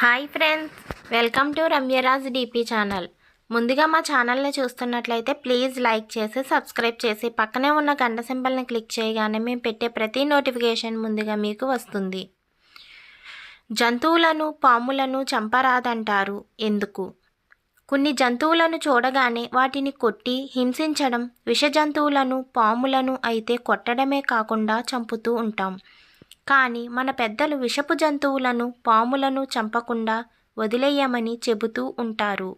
Hi friends welcome to Ramyaraj DP channel. ముందుగా మా ఛానల్ని చూస్తున్నట్లయితే ప్లీజ్ లైక్ చేసి సబ్స్క్రైబ్ చేసి పక్కనే ఉన్న గంట సింబల్ని క్లిక్ చేయగానే మేము పెట్టే ప్రతి నోటిఫికేషన్ ముందుగా మీకు వస్తుంది. జంతువులను పాములను చంపరాదంటారు. ఎందుకు? కొన్ని జంతువులను చూడగానే వాటిని కొట్టి హింసించడం విష జంతువులను పాములను అయితే కొట్టడమే కాకుండా చంపుతూ ఉంటాం. కానీ మన పెద్దలు విషపు జంతువులను పాములను చంపకుండా వదిలేయమని చెబుతూ ఉంటారు.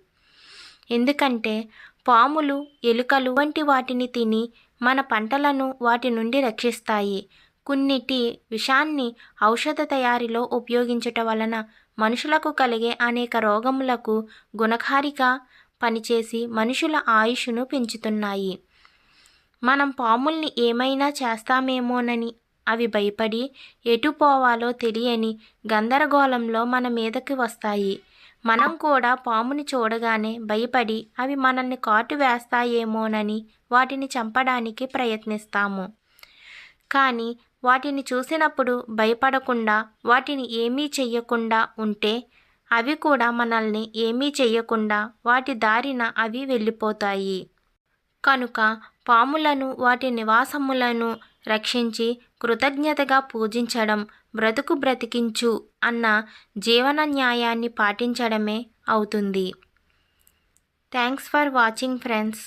ఎందుకంటే పాములు ఎలుకలు వంటి వాటిని తిని మన పంటలను వాటి నుండి రక్షిస్తాయి. కొన్నిటి విషాన్ని ఔషధ తయారీలో ఉపయోగించట వలన మనుషులకు కలిగే అనేక రోగములకు గుణకారిగా పనిచేసి మనుషుల ఆయుష్ను పెంచుతున్నాయి. మనం పాముల్ని ఏమైనా చేస్తామేమోనని అవి భయపడి ఎటు పోవాలో తెలియని గందరగోళంలో మన మీదకి వస్తాయి. మనం కూడా పాముని చూడగానే భయపడి అవి మనల్ని కాటు వేస్తాయేమోనని వాటిని చంపడానికి ప్రయత్నిస్తాము. కానీ వాటిని చూసినప్పుడు భయపడకుండా వాటిని ఏమీ చెయ్యకుండా ఉంటే అవి కూడా మనల్ని ఏమీ చెయ్యకుండా వాటి దారిన అవి వెళ్ళిపోతాయి. కనుక పాములను వాటి నివాసములను రక్షించి కృతజ్ఞతగా పూజించడం బ్రతుకు బ్రతికించు అన్న జీవన న్యాయాన్ని పాటించడమే అవుతుంది. Thanks for watching friends.